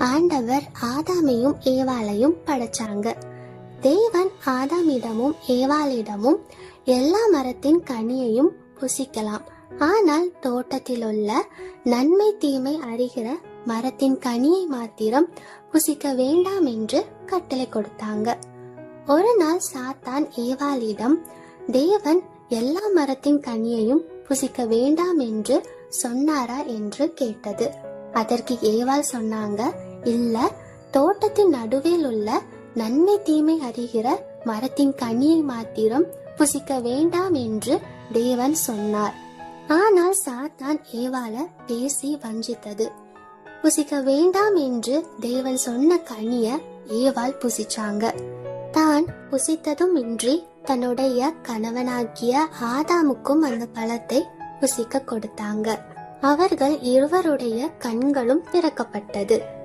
ஆண்டவர் ஆதாமையும் ஏவாளையும் படைச்சாங்க. தேவன் ஆதாமிடமும் ஏவாளிடமும் எல்லா மரத்தின் கனியையும் புசிக்கலாம். ஆனால் தோட்டத்தில் உள்ள நன்மை தீமை அறிகிற மரத்தின் கனியை மாத்திரம் புசிக்க வேண்டாம் என்று கட்டளை கொடுத்தாங்க. ஒரு நாள் சாத்தான் ஏவாளிடம் தேவன் எல்லா மரத்தின் கனியையும் புசிக்க வேண்டாம் என்று சொன்னாரா? என்று கேட்டது. அதற்கு ஏவாள் சொன்னாங்க இல்ல தோட்டத்தின் நடுவில் உள்ள நன்மை தீமை அறிகிற மரத்தின் கனியை மாத்திரம் புசிக்க வேண்டாம் என்று தேவன் சொன்னார். ஆனால் சாத்தான் ஏவால பேசி வஞ்சித்தது. புசிக்க வேண்டாம் என்று தேவன் சொன்ன கனிய ஏவாள் புசிச்சாங்க. தான் புசித்ததும் இன்றி தன்னுடைய கணவனாகிய ஆதாமுக்கும் அந்த பழத்தை புசிக்க கொடுத்தாங்க. அவர்கள் இருவருடைய கண்களும் திறக்கப்பட்டது.